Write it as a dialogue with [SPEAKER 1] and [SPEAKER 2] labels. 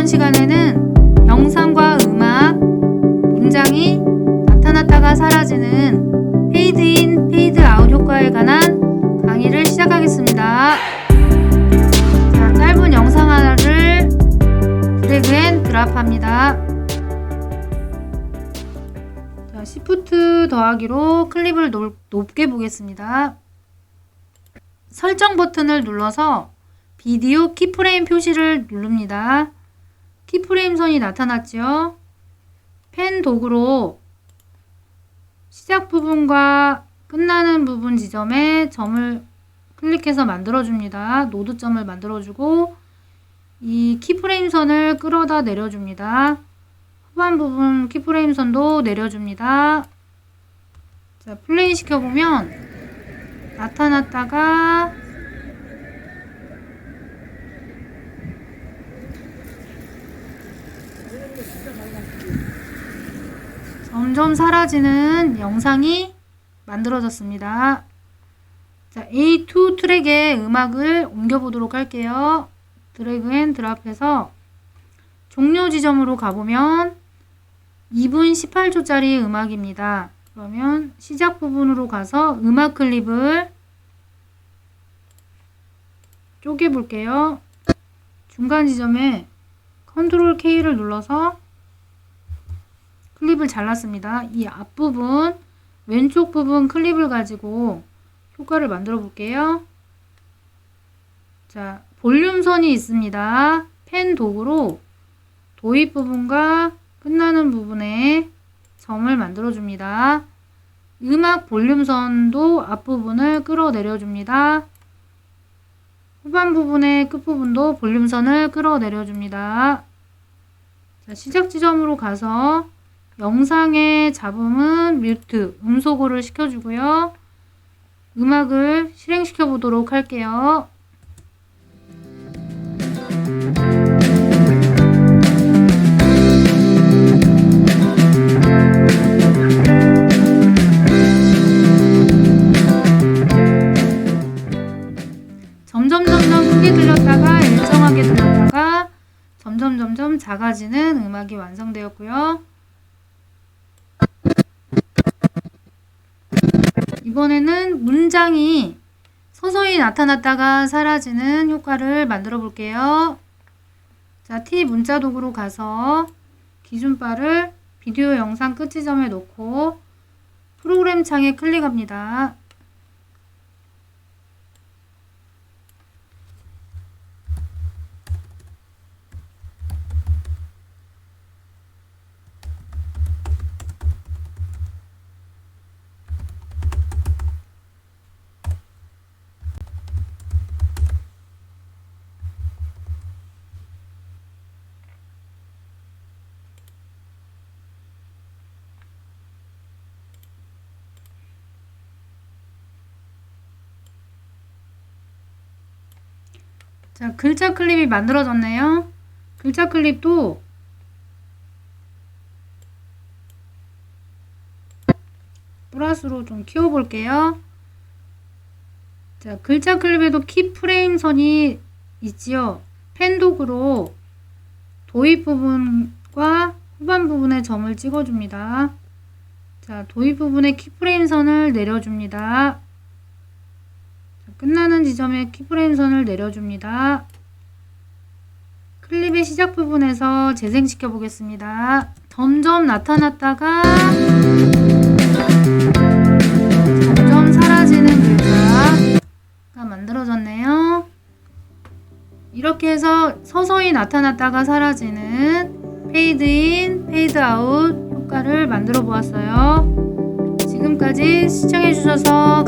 [SPEAKER 1] 이번 시간에는 영상과 음악, 문장이 나타났다가 사라지는 페이드인, 페이드아웃 효과에 관한 강의를 시작하겠습니다. 자, 짧은 영상 하나를 드래그 앤 드랍합니다. 자, 시프트 더하기로 클립을 높, 높게 보겠습니다. 설정 버튼을 눌러서 비디오 키프레임 표시를 누릅니다. 키프레임 선이 나타났죠? 펜 도구로 시작 부분과 끝나는 부분 지점에 점을 클릭해서 만들어줍니다. 노드점을 만들어주고 이 키프레임 선을 끌어다 내려줍니다. 후반 부분 키프레임 선도 내려줍니다. 자, 플레이 시켜보면 나타났다가 점점 사라지는 영상이 만들어졌습니다. 자, A2 트랙에 음악을 옮겨보도록 할게요. 드래그 앤 드랍해서 종료 지점으로 가보면 2분 18초짜리 음악입니다. 그러면 시작 부분으로 가서 음악 클립을 쪼개볼게요. 중간 지점에 컨트롤 K를 눌러서 클립을 잘랐습니다. 이 앞부분, 왼쪽 부분 클립을 가지고 효과를 만들어 볼게요. 자, 볼륨선이 있습니다. 펜 도구로 도입 부분과 끝나는 부분에 점을 만들어 줍니다. 음악 볼륨선도 앞부분을 끌어내려 줍니다. 후반 부분의 끝부분도 볼륨선을 끌어내려 줍니다. 자, 시작 지점으로 가서 영상의 잡음은 뮤트, 음소거를 시켜주고요. 음악을 실행시켜 보도록 할게요. 점점 점점 크게 들렸다가 일정하게 들렸다가 점점 점점 작아지는 음악이 완성되었고요. 이번에는 문장이 서서히 나타났다가 사라지는 효과를 만들어 볼게요. 자, T 문자 도구로 가서 기준바를 비디오 영상 끝 지점에 놓고 프로그램 창에 클릭합니다. 자, 글자 클립이 만들어졌네요. 글자 클립도 플러스로 좀 키워볼게요. 자, 글자 클립에도 키 프레임 선이 있지요. 펜 도구로 도입 부분과 후반 부분에 점을 찍어줍니다. 자, 도입 부분에 키 프레임 선을 내려줍니다. 끝나는 지점에 키프레임 선을 내려줍니다. 클립의 시작 부분에서 재생시켜 보겠습니다. 점점 나타났다가 점점 사라지는 글자가 만들어졌네요. 이렇게 해서 서서히 나타났다가 사라지는 페이드 인, 페이드 아웃 효과를 만들어 보았어요. 지금까지 시청해 주셔서